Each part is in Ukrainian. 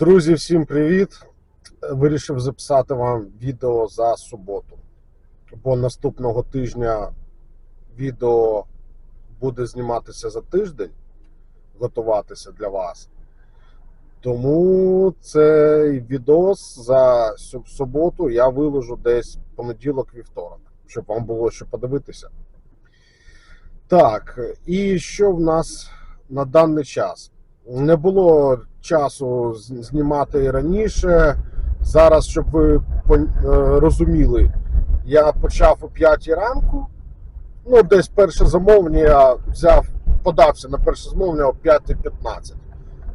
Друзі, всім привіт! Вирішив записати вам відео за суботу. Бо наступного тижня відео буде зніматися за тиждень, готуватися для вас. Тому цей відос за суботу я виложу десь понеділок-вівторок, щоб вам було що подивитися. Так, і що в нас на даний час? Не було часу знімати раніше. Зараз, щоб ви е, розуміли, я почав о 5 ранку. Ну, десь перше замовлення я взяв, подався на перше замовлення о 5.15.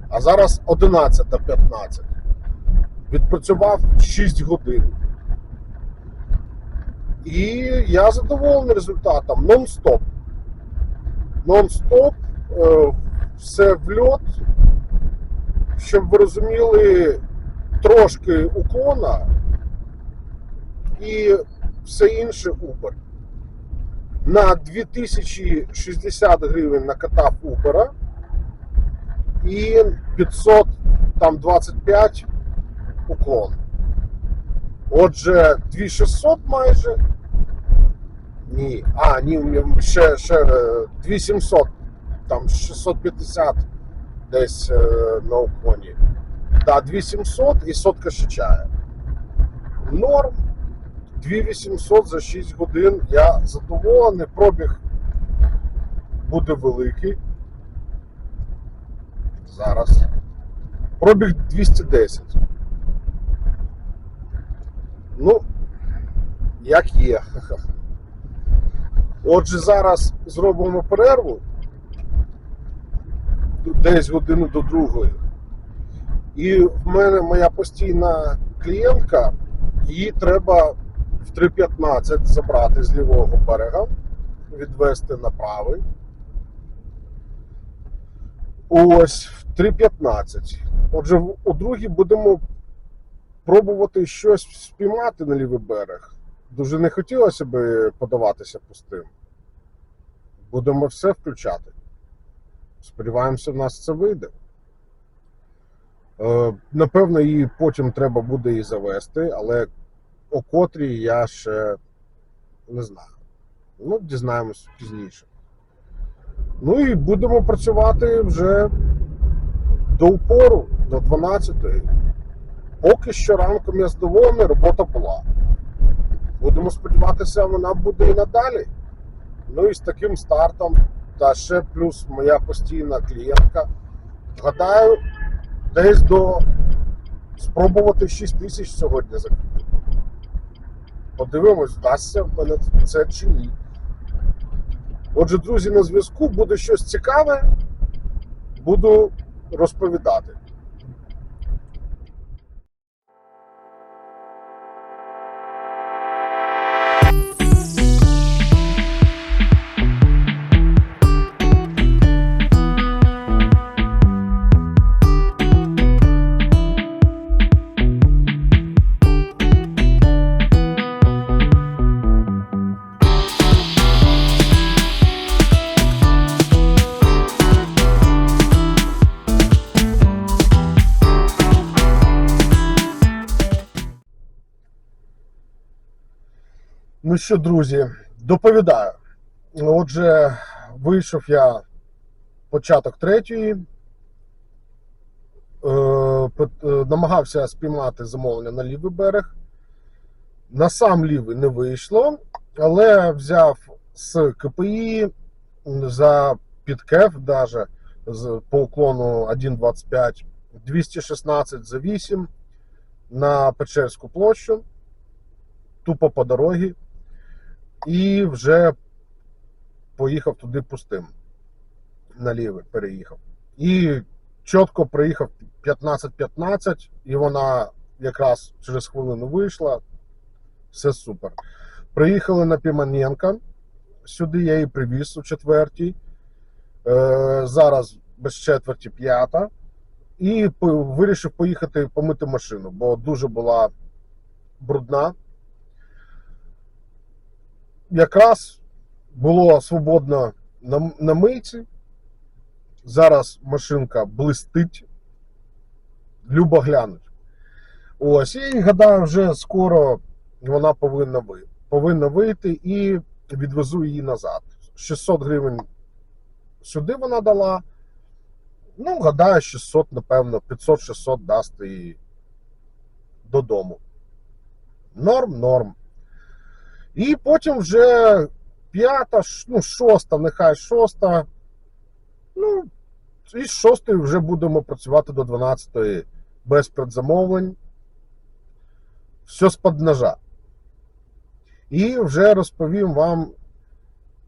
А зараз 11.15. Відпрацював 6 годин. І я задоволений результатом. Нон-стоп. Нон-стоп. е, Все в льот. Щоб ви розуміли, трошки уклона і все інше Uber. На 2060 гривень накатав Uber і 525 уклон. Отже, 2600 майже. Ні. А, ні, ще, ще е, 2700, там 650 десь е, на уклоні. Да, 2700 і сотка чая. Норм. 2800 за 6 годин. Я задоволений. Пробіг буде великий. Зараз. Пробіг 210. Ну, як є. Отже, зараз зробимо перерву десь годину до другої. І в мене моя постійна клієнтка, її треба в 3.15 забрати з лівого берега, відвести на правий. Ось в 3.15. Отже, у другій будемо пробувати щось спіймати на лівий берег. Дуже не хотілося би подаватися пустим. Будемо все включати. Сподіваємося, в нас це вийде. Е, Напевно, її потім треба буде і завести, але о котрій я ще не знаю. Ну, дізнаємось пізніше. Ну і будемо працювати вже до упору, до 12-ї. Поки що ранком я задоволений, робота була. Будемо сподіватися, вона буде і надалі. Ну і з таким стартом, та ще плюс моя постійна клієнтка. Гадаю, десь до спробувати 6 тисяч сьогодні закупити. Подивимось, вдасться в мене це чи ні. Отже, друзі, на зв'язку буде щось цікаве, буду розповідати. Ну що, друзі, доповідаю. Отже, вийшов я початок третьої. Е, е, намагався спіймати замовлення на лівий берег. На сам лівий не вийшло, але взяв з КПІ за підкеф, даже по уклону 1.25, 216 за 8 на Печерську площу, тупо по дорозі і вже поїхав туди пустим. Наліве переїхав. І чітко приїхав 15-15, і вона якраз через хвилину вийшла. Все супер. Приїхали на Піманенка. Сюди я її привіз у четвертій. Е, зараз без четверті п'ята. І вирішив поїхати помити машину, бо дуже була брудна якраз було свободно на, на мийці. Зараз машинка блистить. любо глянуть. Ось, і гадаю, вже скоро вона повинна вийти. Повинна вийти і відвезу її назад. 600 гривень сюди вона дала. Ну, гадаю, 600, напевно, 500-600 дасть її додому. Норм, норм. І потім вже п'ята, ну, шоста, нехай шоста. Ну, і з шостої вже будемо працювати до 12 без предзамовлень. Все з-под ножа. І вже розповім вам,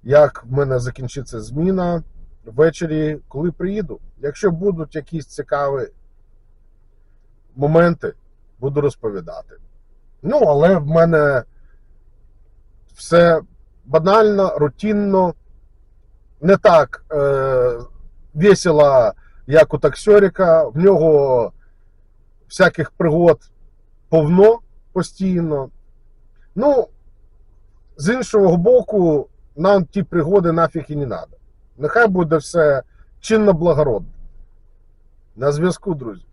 як в мене закінчиться зміна ввечері, коли приїду. Якщо будуть якісь цікаві моменти, буду розповідати. Ну, але в мене все банально, рутинно, не так е, весело, як у таксьорика. В нього всяких пригод повно постійно. Ну, з іншого боку, нам ті пригоди нафіг і не треба. Нехай буде все чинно благородно. На зв'язку, друзі.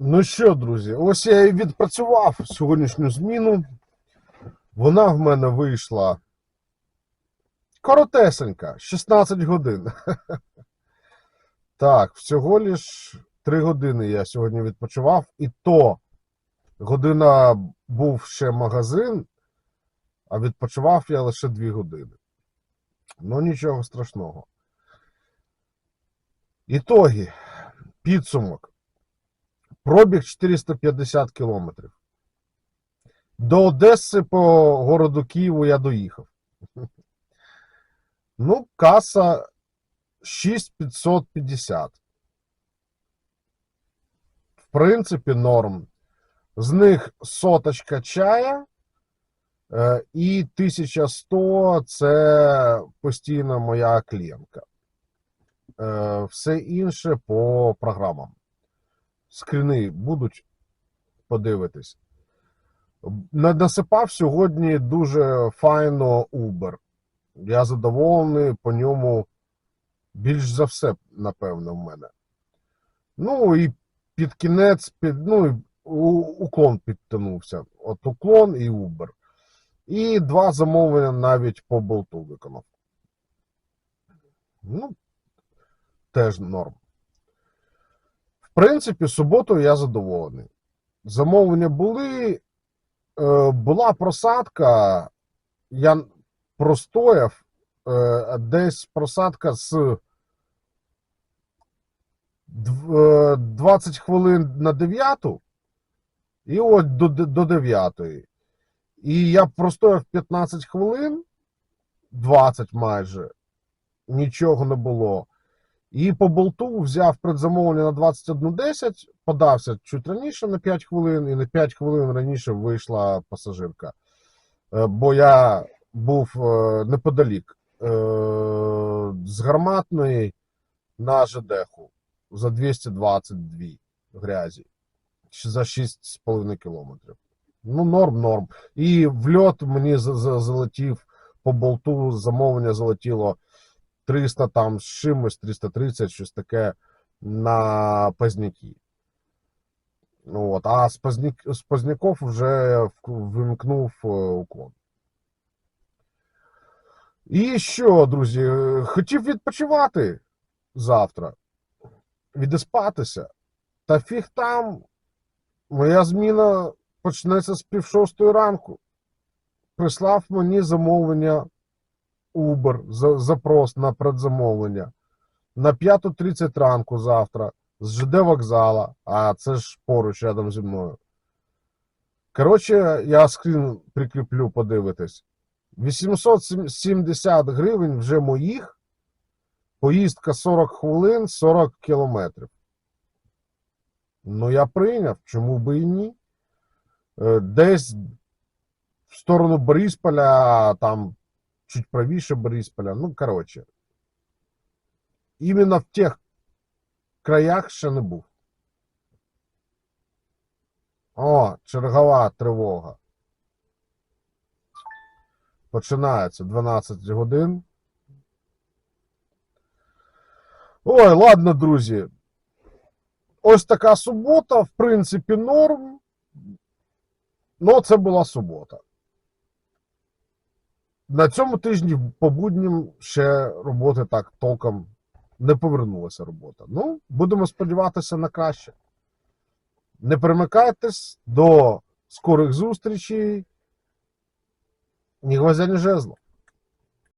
Ну що, друзі, ось я і відпрацював сьогоднішню зміну. Вона в мене вийшла коротесенька, 16 годин. Так, всього лиш 3 години я сьогодні відпочивав, і то година був ще магазин, а відпочивав я лише 2 години. Ну, нічого страшного. Ітоги. Підсумок. Пробіг 450 кілометрів. До Одеси по городу Києву я доїхав. Ну, каса 6550. В принципі, норм. З них соточка чая е, і 1100 це постійно моя клієнтка. Е, Все інше по програмам. Скріни будуть подивитись. Насипав сьогодні дуже файно Uber. Я задоволений по ньому більш за все, напевно, в мене. Ну і під кінець, під, ну, уклон підтягнувся. От уклон і Uber. І два замовлення навіть по болту виконав. Ну, теж норм. Принципі, суботу я задоволений. Замовлення були. Е, була просадка. Я простояв е, десь просадка з е, 20 хвилин на 9 і от до, до 9. І я простояв 15 хвилин, 20 майже, нічого не було. І по болту взяв предзамовлення на 21.10, подався чуть раніше на 5 хвилин, і на 5 хвилин раніше вийшла пасажирка. Е, Бо я був е, неподалік е, з гарматної на ЖДХу за 222 грязі за 6,5 кілометрів. Ну, норм, норм. І в льот мені за- за- залетів по болту, замовлення залетіло 300 там з чимось, 330, щось таке на Пазняки. Ну, От, а з, Пазнік, з Пазняков вже вимкнув е, уклон. І що, друзі, е, хотів відпочивати завтра, відіспатися. Та фіг там, моя зміна почнеться з пів шостої ранку. Прислав мені замовлення Uber, за- запрос на предзамовлення на 5.30 ранку завтра з ЖД вокзала, а це ж поруч рядом зі мною. Коротше, я скрін прикріплю, подивитись. 870 гривень вже моїх. Поїздка 40 хвилин, 40 кілометрів. Ну, я прийняв, чому би і ні? Е, Десь в сторону Борисполя, там чуть правіше Борисполя. Ну, коротше. Іменно в тих краях ще не був. О, чергова тривога. починається 12 годин. Ой, ладно, друзі. Ось така субота, в принципі, норм. Ну, це була субота. На цьому тижні по будням ще роботи так толком не повернулася робота. Ну, будемо сподіватися на краще. Не перемикайтесь до скорих зустрічей. Ні гвоздя, ні жезла.